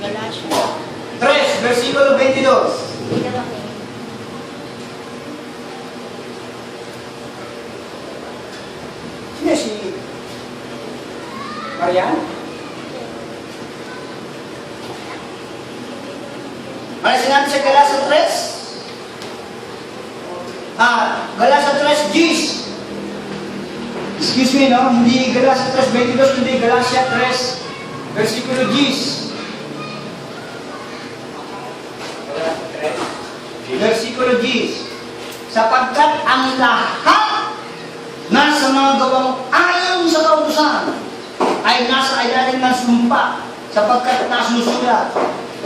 Galatians. 3, versículo 22. Sino si Marian? Ano sinabi sa Galasa 3? Ah, Galasa 3, Gis. Excuse me, no? Hindi Galasa 3, 22, kundi Galatia 3, versikulo 10. service. Sapagkat ang lahat na sa mga gawang ayaw sa kautusan ay nasa ayarin ng sumpa sapagkat nasusulat.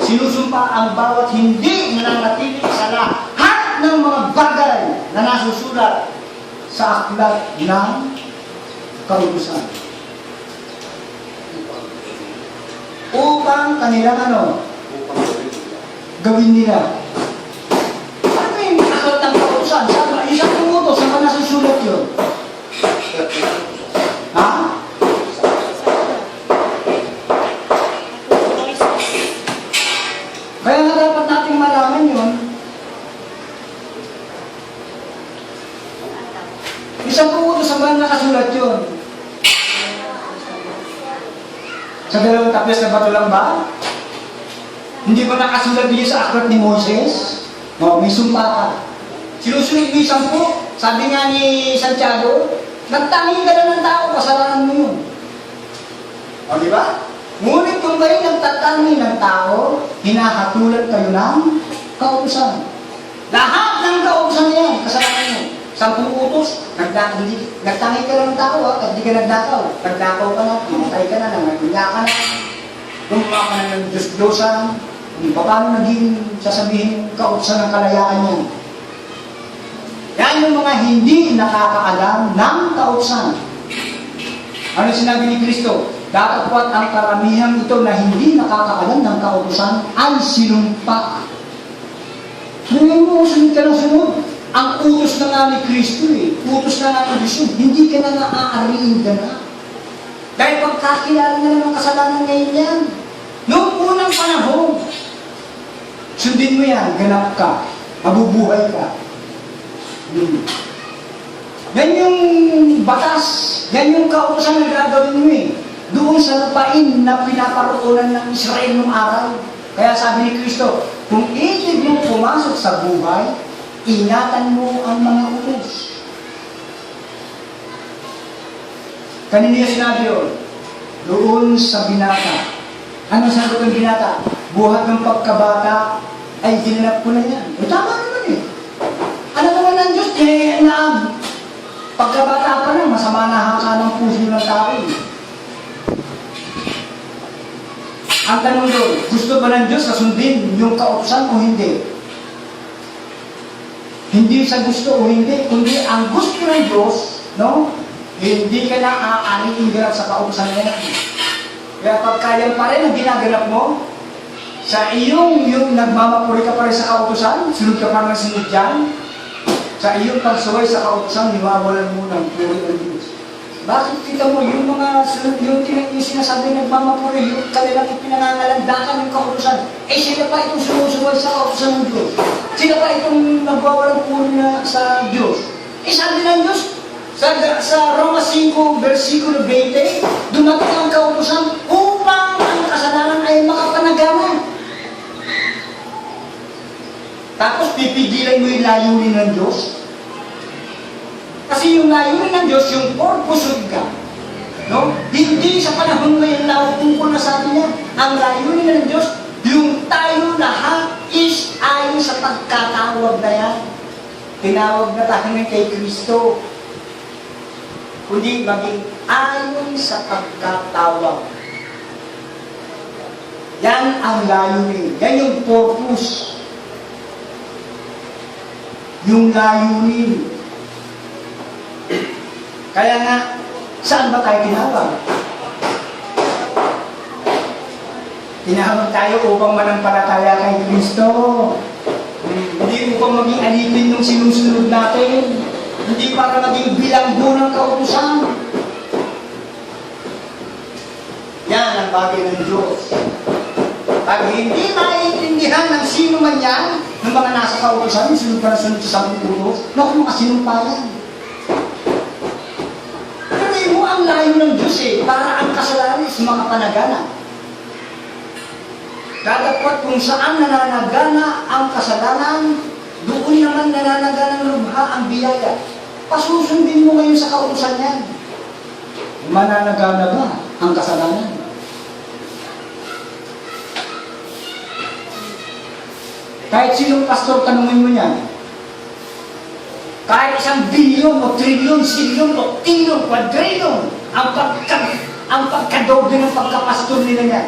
Sinusumpa ang bawat hindi nananatili sa lahat ng mga bagay na nasusulat sa aklat ng kautusan. Upang kanilang ano? Gawin nila tapos na bato lang ba? Hindi ba nakasulat din sa aklat ni Moses? O, may sumpa ka. Sinusunod mo yung sampu. Sabi nga ni Santiago, nagtangi ka na ng tao, kasalanan mo yun. O, di ba? Ngunit kung kayo nagtatangi ng tao, hinahatulan kayo ng kautusan. Lahat ng kautusan yan, kasalanan mo. Sampung utos, nagda, nagtangi ka lang ng tao, ha, at di ka nagdakaw. Nagdakaw ka na, pumatay ka na, nangagunya ka na, gumawa ka na ng Diyos-Diyosan, kung paano naging sasabihin kautusan ng kalayaan yan. Yan yung mga hindi nakakaalam ng kautusan. Ano sinabi ni Kristo? Datapwat ang karamihan ito na hindi nakakaalam ng kautusan ay sinumpa. Ngayon mo, sunod ka ng sunod. Ang utos na nga ni Kristo eh. Utos na nga ni Kristo. Hindi ka na naaariin ka na. Dahil pagkakilala na ang kasalanan ngayon yan. Noong unang panahon, sundin mo yan, ganap ka, mabubuhay ka. Hmm. Yan yung batas, yan yung kautosan na gagawin mo eh. Doon sa lupain na pinaparoonan ng Israel nung araw. Kaya sabi ni Kristo, kung ibig mo pumasok sa buhay, ingatan mo ang mga utos. Kanina sinabi yun? Doon sa binata. Ano sagot ng binata? Buhat ng pagkabata ay ginanap ko na yan. O tama naman eh. Ano naman ng Diyos? Eh, na pagkabata pa lang, masama na haka ng puso ng tao. eh. Ang tanong doon, gusto ba ng Diyos na sundin yung kautusan o hindi? Hindi sa gusto o hindi, kundi ang gusto ng Diyos, no? Hindi ka na ganap sa kautusan na yan. Kaya pagka pa rin ang ginaganap mo, sa iyong yung nagmamapuri ka pa rin sa kautusan, sunod ka pa ng sunod dyan, sa iyong pagsuway sa kautusan, niwawalan mo ng puri ng Diyos. Bakit kita mo, yung mga sunod, yung, tin- yung sinasabi nagmamapuri, yung kanilang ipinangangalandakan ng kautusan, eh sila pa itong sumusuway sa kautusan ng Diyos. Sila pa itong nagwawalang puri na sa Diyos. Eh sabi ng Diyos, sa, sa Roma 5, versikulo 20, dumating ang kautusan upang ang kasalanan ay makapanagaman. Tapos pipigilan mo yung layunin ng Diyos. Kasi yung layunin ng Diyos, yung purpose God. No? Hindi sa panahon ngayon na tungkol na sa atin yan. Ang layunin ng Diyos, yung tayo lahat is ayon sa pagkatawag na yan. Tinawag na tayo ngayon kay Kristo. Kundi maging ayon sa pagkatawag. Yan ang layunin. Yan yung purpose. Yung layunin. Kaya nga, saan ba tayo tinawag? Tinawag tayo upang manampalataya kay Kristo. Hindi upang maging alipin ng sinusunod natin. Hindi para maging bilanggo ng kautusan. Yan ang bagay ng Diyos. Pag hindi maiintindihan ng sino man yan, ng mga nasa kautosan, sunod pa na sunod sa sampung utos, naku, makasinumpa yan. Pero mo ang layo ng Diyos eh, para ang kasalanan is mga panagana. Datapot kung saan nananagana ang kasalanan, doon naman nananagana ng lubha ang biyaya. Pasusundin mo ngayon sa kautusan yan. Mananagana ba ang kasalanan? Kahit sinong pastor tanungin mo yan, kahit isang bilyon o trilyon, silyon o tilyon, kwadrilyon, ang pagka, ang pagkadoble ng pagkapastor nila yan.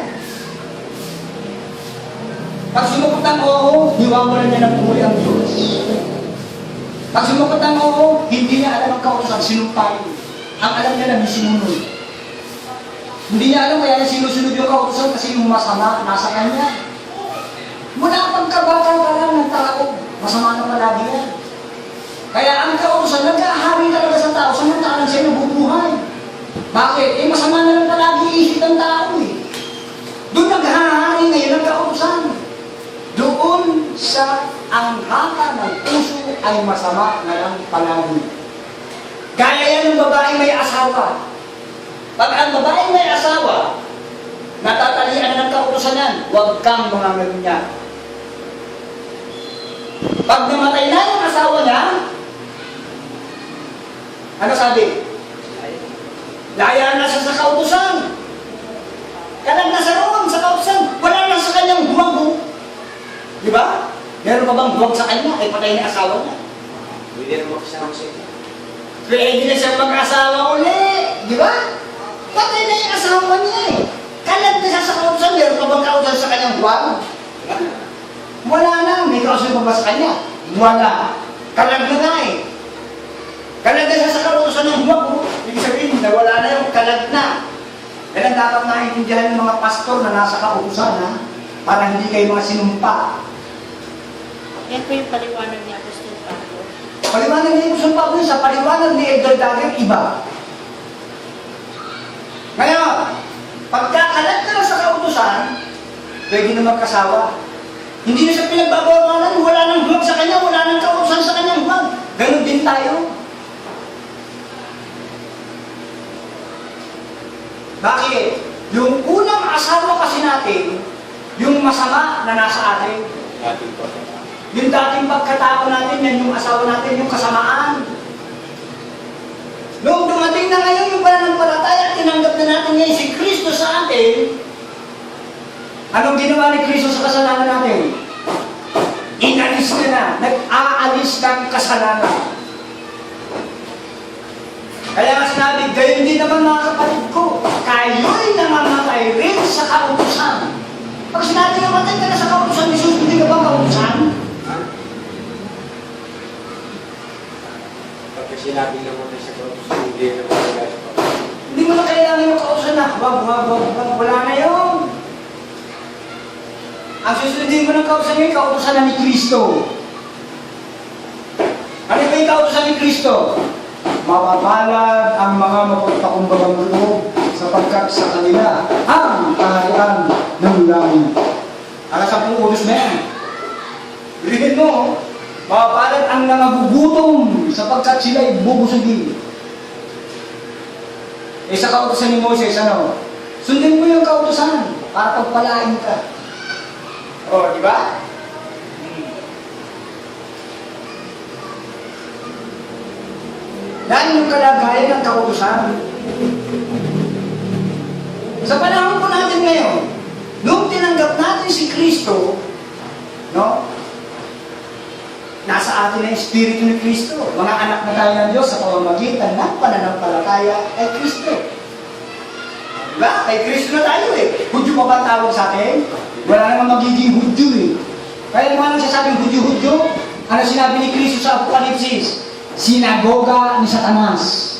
Pag sumukot ng oo, hiwawalan niya ng buhay ang Diyos. Pag sumukot ng oo, hindi niya alam ang kautosan, sinumpain. Ang alam niya lang sinunod. Hindi niya alam kaya niya sinusunod yung kautosan kasi yung masama nasa kanya. Mula pagkabata ka lang ng tao, masama na palagi yan. Kaya ang kautosan, nagkahari talaga sa tao, samantalang siya nabubuhay. Bakit? Eh masama na lang palagi isip ng tao eh. Doon naghahari ngayon ang kautosan. Doon sa ang haka ng puso ay masama na lang palagi. Gaya yan ng babae may asawa. Pag ang babae may asawa, natatalian ng kautosan yan, huwag kang mga niya. Pag namatay na yung asawa niya, ano sabi? Laya na siya sa kautusan. Kalag na sa roon sa kautusan. Wala na sa kanyang buwag. Di ba? Meron pa bang buwag sa kanya? Ay patay na asawa niya. Hindi na makasama sa ito. Pwede na siya mag-asawa uli. Di ba? Patay na yung asawa niya eh. Kalag na siya sa kautusan. Meron pa bang kautusan sa kanyang buwag? Wala na. May kautusan pa ba sa kanya? Wala. Kalag na nga eh. Kalag na siya sa kautusan ng buwag. oh. Ibig sabihin, nawala na yung kalag na. Kaya dapat naiintindihan ng mga pastor na nasa kautusan ha, para hindi kayo mga sinumpa. Yan po yung paliwanag ni Apostol Pablo. Paliwanag ni Ibsen Pablo sa paliwanag ni Edgar Dagger, iba. Ngayon, pagkakalat ka na sa kautusan, pwede na magkasawa. Hindi na siya pinagbabawalan, wala nang huwag sa kanya, wala nang kautusan sa kanyang huwag. Ganon din tayo. Bakit? Yung unang asawa kasi natin, yung masama na nasa atin, Natin po. yung dating pagkatao natin, yan yung asawa natin, yung kasamaan. Noong dumating na ngayon yung pananampalataya, tinanggap na natin ngayon si Kristo sa atin, anong ginawa ni Kristo sa kasalanan natin? Inalis niya na, nag-aalis ng kasalanan. Kaya nga sinabi, gayon din naman mga kapatid ko, kayo'y namamatay rin sa kautusan. Pag sinabi namatay ka na sa kautusan ni Jesus, hindi ka ba kautusan? Pagka sinabi na mo sa kautusan, hindi na makagaya pa. Hindi mo na kailangan yung kautusan na, wag, wag, wag, wag, wala na yun. Ang susundin mo ng kautusan yung kautusan na ni Kristo. Ano ba yung kautusan ni Kristo? Mapapalag ang mga mapagpakumbagang loob sapagkat sa kanila ang kaharian ng langit. Ang utos na yan. Bilhin mo, mapapalag ang nangagugutom sapagkat sila'y bubusugin. Eh sa kautusan ni Moses, ano? Sundin mo yung kautusan para pagpalain ka. O, di ba? Yan yung kalagayan ng kautusan. Sa panahon po natin ngayon, nung tinanggap natin si Kristo, no? Nasa atin ang Espiritu ni Kristo. Mga anak na tayo ng Diyos sa pamamagitan ng pananampalataya kay Kristo. Diba? Kay Kristo tayo eh. Hudyo pa ba ang tawag sa atin? Wala namang magiging Hudyo eh. Kaya naman ang sasabing Hudyo-Hudyo, ano sinabi ni Kristo sa Apokalipsis? Sinagoga ni Satanas.